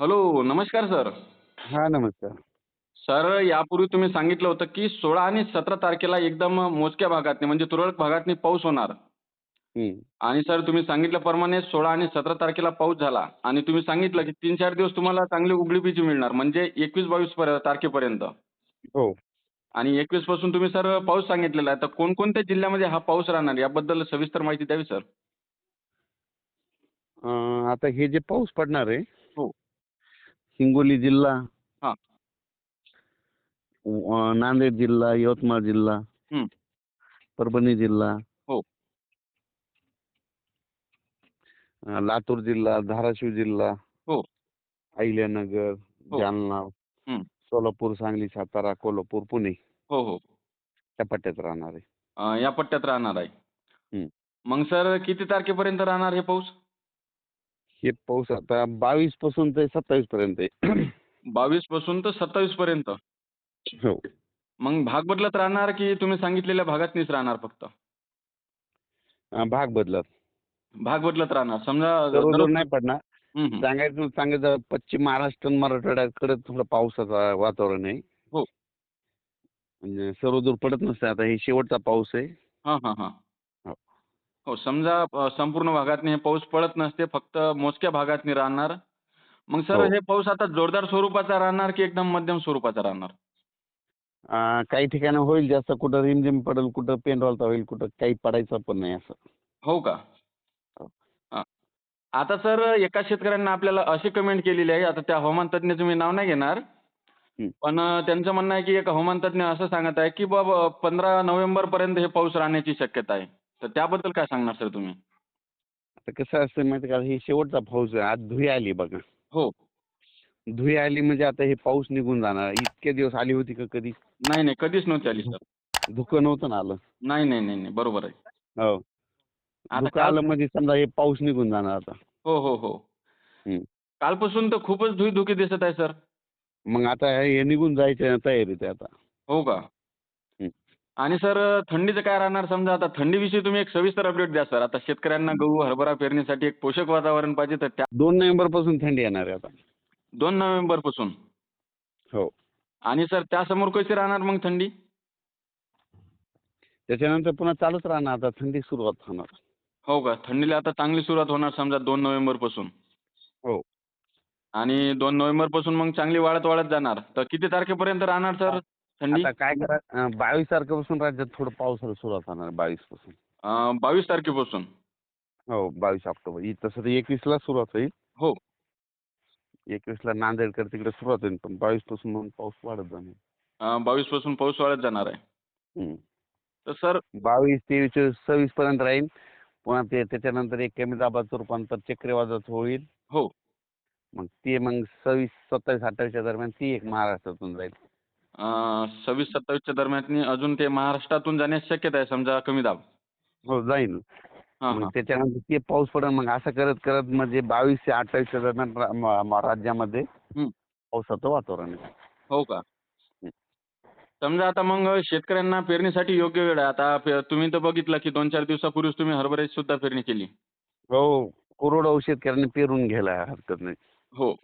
Hello नमस्कार sir. हा नमस्कार. सर यापूर्वी तुम्ही सांगितलं होतं की सोळा आणि सतरा तारखेला एकदम मोजक्या भागातनी म्हणजे तुरळक भागातनी पाऊस होणार. हम्म. आणि सर तुम्ही सांगितल्याप्रमाणे सोळा आणि सतरा तारखेला पाऊस झाला. आणि तुम्ही सांगितलं की तीन चार दिवस तुम्हाला चांगली उघडी बीज मिळणार म्हणजे एकवीस बावीस पर्यंत तारखेपर्यंत. हो. आणि एकवीसपासून तुम्ही सर पाऊस सांगितलेला आहे तर कोणकोणत्या जिल्ह्यामध्ये हा पाऊस राहणार याबद्दल सविस्तर माहिती द्यावी सर. अं, आता हे जे पाऊस पडणार आहे. हिंगोली जिल्हा हा. अं, नांदेड जिल्हा यवतमाळ जिल्हा हम्म. परभणी जिल्हा हो. अं, लातूर जिल्हा धाराशिव जिल्हा हो. अहिल्यानगर हो. जालना हम्म. सोलापूर सांगली सातारा कोल्हापूर पुणे हो हो त्या पट्ट्यात राहणार आहे अं, या पट्ट्यात राहणार आहे. मग सर किती तारखेपर्यंत राहणार हे पाऊस हे पाऊस आता बावीसपासून ते सत्तावीस पर्यंत आहे. बावीसपासून तर सत्तावीस पर्यंत. हो. मग भाग बदलत राहणार की तुम्ही सांगितलेल्या भागातनीच राहणार फक्त? अं, भाग बदलत. भाग बदलत राहणार. समजा नाही पडणार. सांगायचं सांगायचं पश्चिम महाराष्ट्र आणि मराठवाड्याकडे थोडं पावसाचं वातावरण आहे. हो. म्हणजे सर्वदूर पडत नसते. आता हे शेवटचा पाऊस आहे. हा हा हा. हो. समजा संपूर्ण भागातनी हे पाऊस पडत नसते फक्त मोजक्या भागातनी राहणार मग सर हो. हे पाऊस आता जोरदार स्वरूपाचा राहणार की एकदम मध्यम स्वरूपाचा राहणार अं, काही ठिकाणी होईल जास्त कुठं रिमझिम पडेल कुठं पेनरॉलचा होईल कुठं काही पडायचं पण नाही असं हो का हो. हा. आता सर एका शेतकऱ्यांना आपल्याला अशी कमेंट केलेली आहे आता त्या हवामान तज्ज्ञाचं मी नाव नाही घेणार. पण अ, त्यांचं म्हणणं आहे की एक हवामान तज्ज्ञ असं सांगत आहे की बाबा पंधरा नोव्हेंबर पर्यंत हे पाऊस राहण्याची शक्यता आहे तर त्याबद्दल काय सांगणार सर तुम्ही? आता कसं असतं माहिती का हे शेवटचा पाऊस आहे. आज धुई आली बघा. हो. धुई आली म्हणजे आता हे पाऊस निघून जाणार. इतके दिवस आली होती का कधी? नाही नाही कधीच नव्हती आली सर. धुकं नव्हतं ना आलं. नाही नाही नाही नाही बरोबर आहे. हो. आता धुकं काल आलं म्हणजे समजा हे पाऊस निघून जाणार आता. हो हो हो. हम्म. कालपासून तर खूपच धुई दिसत आहे सर. मग आता हे निघून जायच्या तयारीत आहे आता. हो का. आणि सर थंडीचं काय राहणार? समजा आता थंडीविषयी तुम्ही एक सविस्तर अपडेट द्या सर. आता शेतकऱ्यांना गहू हरभरा पेरणीसाठी एक पोषक वातावरण पाहिजे तर त्या दोन नोव्हेंबरपासून थंडी येणार आहे आता. दोन नोव्हेंबरपासून हो. आणि सर त्यासमोर कशी राहणार मग थंडी? त्याच्यानंतर पुन्हा चालूच राहणार आता थंडी सुरुवात होणार. हो का? थंडीला आता चांगली सुरुवात होणार समजा दोन नोव्हेंबरपासून हो. आणि दोन नोव्हेंबरपासून मग चांगली वाढत वाढत जाणार. तर किती तारखेपर्यंत राहणार सर? थंडी? आता काय करा बावीस तारखेपासून राज्यात थोडं पावसाला सुरुवात होणार बावीसपासून अं, बावीस तारखेपासून. हो बावीस ऑक्टोबर. इ- तसं तर एकवीसला सुरुवात होईल. हो. एकवीसला नांदेडकर तिकडे सुरुवात होईल पण बावीसपासून मग पाऊस वाढत जाणार. बावीसपासून पाऊस वाढत जाणार आहे. तर सर बावीस तेवीस चोवीस सव्वीस पर्यंत राहील. पुन्हा ते त्याच्यानंतर एक कमी दाबाचं रूपांतर चक्रीवादळात होईल. हो. मग ते मग सव्वीस सत्तावीस अठ्ठावीसच्या दरम्यान ती एक महाराष्ट्रातून जाईल. सव्वीस सत्तावीसच्या दरम्यान अजून ते महाराष्ट्रातून जाण्याची शक्यता आहे समजा कमी दाब. हो जाईल मग त्याच्यानंतर ते पाऊस पडेल मग असं करत करत म्हणजे बावीस ते अठ्ठावीसच्या दरम्यान राज्यामध्ये. पावसाचं वातावरण आहे. हो का? समजा आता मग शेतकऱ्यांना पेरणीसाठी योग्य वेळ आहे. आता तुम्ही तर बघितलं की दोन चार दिवसापूर्वीच तुम्ही हरभऱ्याची सुद्धा पेरणी केली. हो कोरडवाहू शेतकऱ्यांनी पेरून घ्यायला हरकत नाही. हो.